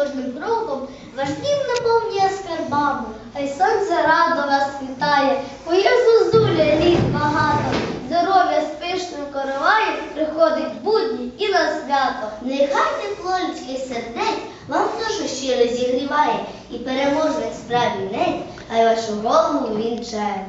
кожним кроком ваш дім наповнює скарбами. Хай сонце радо вас вітає, Моє зозуля літ багато, здоров'я з пишним приходить будні і на свято. Нехай тепло людських сердець вам душу щиро зігріває, і переможних справі нець, хай вашу голову вінчає.